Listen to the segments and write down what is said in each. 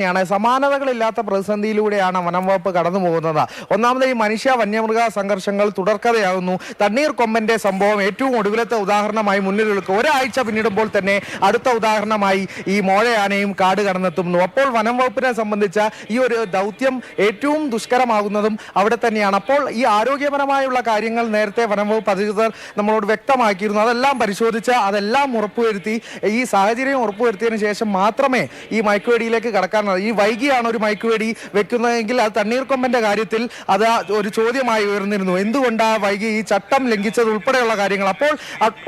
ാണ്. സമാനതകളില്ലാത്ത പ്രതിസന്ധിയിലൂടെയാണ് വനം വകുപ്പ് കടന്നു പോകുന്നത് ഒന്നാമത് ഈ മനുഷ്യ വന്യമൃഗ സംഘർഷങ്ങൾ തുടർക്കഥയാകുന്നു. തണ്ണീർ കൊമ്പന്റെ സംഭവം ഏറ്റവും ഒടുവിലത്തെ ഉദാഹരണമായി മുന്നിൽ നിൽക്കും ഒരാഴ്ച പിന്നിടുമ്പോൾ തന്നെ അടുത്ത ഉദാഹരണമായി ഈ മോഴയാനയും കാട് കടന്നെത്തുന്നു. അപ്പോൾ വനം വകുപ്പിനെ സംബന്ധിച്ച ഈ ഒരു ദൗത്യം ഏറ്റവും ദുഷ്കരമാകുന്നതും അവിടെ തന്നെയാണ്. അപ്പോൾ ഈ ആരോഗ്യപരമായുള്ള കാര്യങ്ങൾ നേരത്തെ വനം വകുപ്പ് അധികൃതർ നമ്മളോട് വ്യക്തമാക്കിയിരുന്നു. അതെല്ലാം പരിശോധിച്ച് അതെല്ലാം ഉറപ്പുവരുത്തി ഈ സാഹചര്യം ഉറപ്പുവരുത്തിയതിനു ശേഷം മാത്രമേ ഈ മയക്കുവെടിയിലേക്ക് കടക്കാൻ ഈ വൈകിയാണ് ഒരു മയക്കുവെടി വെക്കുന്നതെങ്കിൽ അത് തണ്ണീർക്കൊമ്പന്റെ കാര്യത്തിൽ അത് ഒരു ചോദ്യമായി ഉയർന്നിരുന്നു. എന്തുകൊണ്ടാ വൈകി ഈ ചട്ടം ലംഘിച്ചത് ഉൾപ്പെടെയുള്ള കാര്യങ്ങൾ? അപ്പോൾ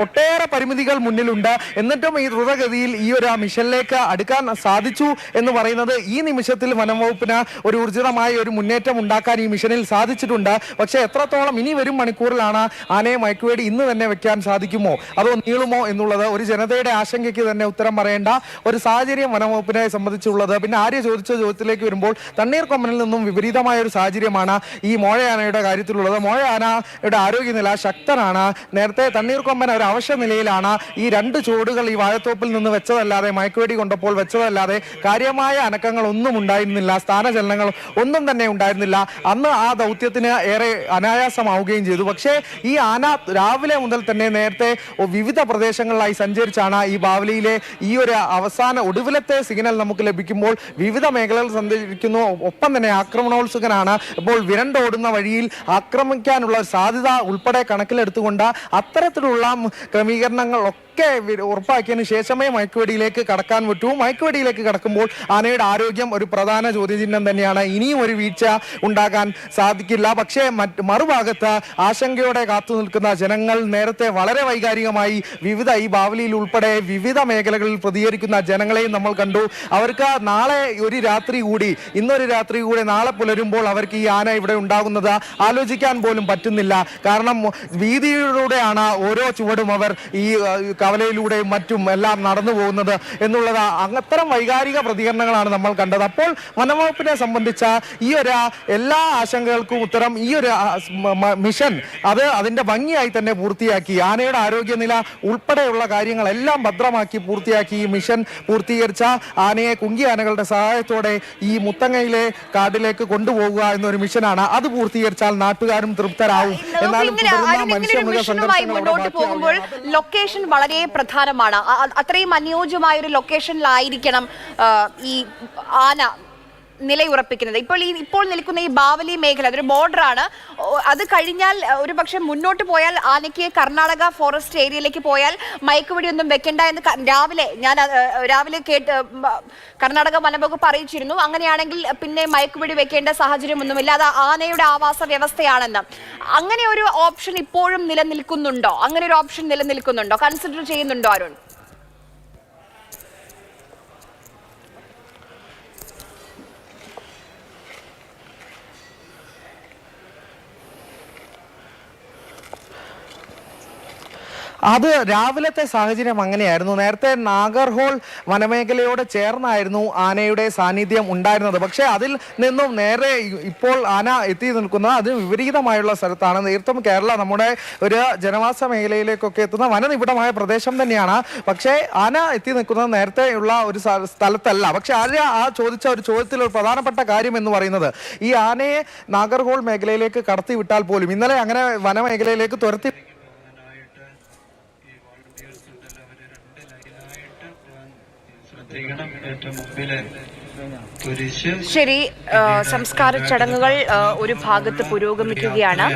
ഒട്ടേറെ പരിമിതികൾ മുന്നിലുണ്ട്. എന്നിട്ടും ഈ ദ്രുതഗതിയിൽ ഈ ഒരു മിഷനിലേക്ക് അടുക്കാൻ സാധിച്ചു എന്ന് പറയുന്നത് ഈ നിമിഷത്തിൽ വനം വകുപ്പിന് ഒരു ഊർജിതമായ ഒരു മുന്നേറ്റം ഉണ്ടാക്കാൻ ഈ മിഷനിൽ സാധിച്ചിട്ടുണ്ട്. പക്ഷേ എത്രത്തോളം ഇനി വരും മണിക്കൂറിലാണ് ആനയെ മയക്കുവേടി ഇന്ന് തന്നെ വെക്കാൻ സാധിക്കുമോ? അതോ നീളുമോ എന്നുള്ളത് ഒരു ജനതയുടെ ആശങ്കയ്ക്ക് തന്നെ ഉത്തരം പറയേണ്ട ഒരു സാഹചര്യം വനം വകുപ്പിനെ സംബന്ധിച്ചുള്ളത്. പിന്നെ ആര്യ ചോദിച്ച ചോദ്യത്തിലേക്ക് വരുമ്പോൾ തണ്ണീർക്കൊമ്പനിൽ നിന്നും വിപരീതമായ ഒരു സാഹചര്യമാണ് ഈ മോഴയാനയുടെ കാര്യത്തിലുള്ളത്. മോഴയാനയുടെ ആരോഗ്യനില ശക്തനാണ്. നേരത്തെ തണ്ണീർ തണ്ണീർക്കൊമ്പൻ ഒരു അവശ്യ നിലയിലാണ്. ഈ രണ്ട് ചുവടുകൾ ഈ വാഴത്തോപ്പിൽ നിന്ന് വെച്ചതല്ലാതെ മയക്കുവേടി കൊണ്ടപ്പോൾ വെച്ചതല്ലാതെ കാര്യമായ അനക്കങ്ങൾ ഒന്നും ഉണ്ടായിരുന്നില്ല. സ്ഥാനചലനങ്ങൾ ഒന്നും തന്നെ ഉണ്ടായിരുന്നില്ല. അന്ന് ആ ദൗത്യത്തിന് ഏറെ അനായാസമാവുകയും ചെയ്തു. പക്ഷേ ഈ ആന രാവിലെ മുതൽ തന്നെ നേരത്തെ വിവിധ പ്രദേശങ്ങളിലായി സഞ്ചരിച്ചാണ് ഈ ബാവലിയിലെ ഈ ഒരു അവസാന ഒടുവിലത്തെ സിഗ്നൽ നമുക്ക് ലഭിക്കുമ്പോൾ വിവിധ മേഖലകൾ സഞ്ചരിക്കുന്നു ഒപ്പം തന്നെ ആക്രമണോത്സുകനാണ്. ഇപ്പോൾ വിരണ്ടോടുന്ന വഴിയിൽ ആക്രമിക്കാനുള്ള സാധ്യത ഉൾപ്പെടെ കണക്കിലെടുത്തുകൊണ്ട് അത്തരത്തിലുള്ള ക്രമീകരണങ്ങൾ ഒക്കെ ഉറപ്പാക്കിയതിനു ശേഷമേ മയക്കുവെടിയിലേക്ക് കടക്കാൻ പറ്റൂ. മയക്കുവെടിയിലേക്ക് കടക്കുമ്പോൾ ആനയുടെ ആരോഗ്യം ഒരു പ്രധാന ചോദ്യചിഹ്നം തന്നെയാണ്. ഇനിയും ഒരു വീഴ്ച ഉണ്ടാകാൻ സാധിക്കില്ല. പക്ഷേ മറുഭാഗത്ത് ആശങ്കയോടെ കാത്തു നിൽക്കുന്ന ജനങ്ങൾ നേരത്തെ വളരെ വൈകാരികമായി വിവിധ ഈ ബാവലിയിൽ ഉൾപ്പെടെ വിവിധ മേഖലകളിൽ പ്രതികരിക്കുന്ന ജനങ്ങളെയും നമ്മൾ കണ്ടു. അവർക്ക് നാളെ ഒരു രാത്രി കൂടി ഇന്നൊരു രാത്രി കൂടി നാളെ പുലരുമ്പോൾ അവർക്ക് ഈ ആന ഇവിടെ ഉണ്ടാകുന്നത് ആലോചിക്കാൻ പോലും പറ്റുന്നില്ല. കാരണം വീതിയിലൂടെയാണ് ഓരോ ചുവടും അവർ ഈ കവലയിലൂടെയും മറ്റും എല്ലാം നടന്നു പോകുന്നത് എന്നുള്ളത് അത്തരം വൈകാരിക പ്രതികരണങ്ങളാണ് നമ്മൾ കണ്ടത്. അപ്പോൾ വനംവകുപ്പിനെ സംബന്ധിച്ച ഈ ഒരു എല്ലാ ആശങ്കകൾക്കും ഉത്തരം ഈ ഒരു മിഷൻ അത് അതിന്റെ ഭംഗിയായി തന്നെ പൂർത്തിയാക്കി. ആനയുടെ ആരോഗ്യനില ഉൾപ്പെടെയുള്ള കാര്യങ്ങളെല്ലാം ഭദ്രമാക്കി പൂർത്തിയാക്കി ഈ മിഷൻ പൂർത്തീകരിച്ച ആനയെ കുങ്കി ആനകളുടെ സഹായത്തോടെ ഈ മുത്തങ്ങയിലെ കാട്ടിലേക്ക് കൊണ്ടുപോകുക എന്നൊരു മിഷനാണ്. അത് പൂർത്തീകരിച്ചാൽ നാട്ടുകാരും തൃപ്തരാകും എന്നാലും ലൊക്കേഷൻ വളരെ പ്രധാനമാണ്. അ- അ- അത്രയും അനുയോജ്യമായ ഒരു ലൊക്കേഷനിലായിരിക്കണം ഈ ആന നിലയുറപ്പിക്കുന്നത്. ഇപ്പോൾ ഈ ഇപ്പോൾ നിൽക്കുന്ന ഈ ബാവലി മേഖല അതൊരു ബോർഡറാണ്. അത് കഴിഞ്ഞാൽ ഒരു പക്ഷെ മുന്നോട്ട് പോയാൽ ആനയ്ക്ക് കർണാടക ഫോറസ്റ്റ് ഏരിയയിലേക്ക് പോയാൽ മയക്കുവെടിയൊന്നും വെക്കണ്ട എന്ന് രാവിലെ ഞാൻ രാവിലെ കേട്ട് കർണാടക വനംവകുപ്പ് അറിയിച്ചിരുന്നു. അങ്ങനെയാണെങ്കിൽ പിന്നെ മയക്കുവെടി വെക്കേണ്ട സാഹചര്യമൊന്നുമില്ല. അത് ആനയുടെ ആവാസ വ്യവസ്ഥയാണെന്ന്. അങ്ങനെ ഒരു ഓപ്ഷൻ ഇപ്പോഴും നിലനിൽക്കുന്നുണ്ടോ? അങ്ങനെ ഒരു ഓപ്ഷൻ നിലനിൽക്കുന്നുണ്ടോ? കൺസിഡർ ചെയ്യുന്നുണ്ടോ അരുൺ? അത് രാവിലത്തെ സാഹചര്യം അങ്ങനെയായിരുന്നു. നേരത്തെ നാഗർഹോൾ വനമേഖലയോട് ചേർന്നായിരുന്നു ആനയുടെ സാന്നിധ്യം ഉണ്ടായിരുന്നത്. പക്ഷേ അതിൽ നിന്നും നേരെ ഇപ്പോൾ ആന എത്തി നിൽക്കുന്നത് അത് വിപരീതമായുള്ള സ്ഥലത്താണ്. തീർത്തും കേരള നമ്മുടെ ഒരു ജനവാസ മേഖലയിലേക്കൊക്കെ എത്തുന്ന വനനിബിഡമായ പ്രദേശം തന്നെയാണ്. പക്ഷേ ആന എത്തി നിൽക്കുന്നത് നേരത്തെയുള്ള ഒരു സ്ഥലത്തല്ല. പക്ഷെ ആര് ആ ചോദിച്ച ഒരു ചോദ്യത്തിൽ ഒരു പ്രധാനപ്പെട്ട കാര്യം എന്ന് പറയുന്നത് ഈ ആനയെ നാഗർഹോൾ മേഖലയിലേക്ക് കടത്തിവിട്ടാൽ പോലും ഇന്നലെ അങ്ങനെ വനമേഖലയിലേക്ക് തുരത്തി ശരി സംസ്കാര ചടങ്ങുകൾ ഒരു ഭാഗത്ത് പുരോഗമിക്കുകയാണ്.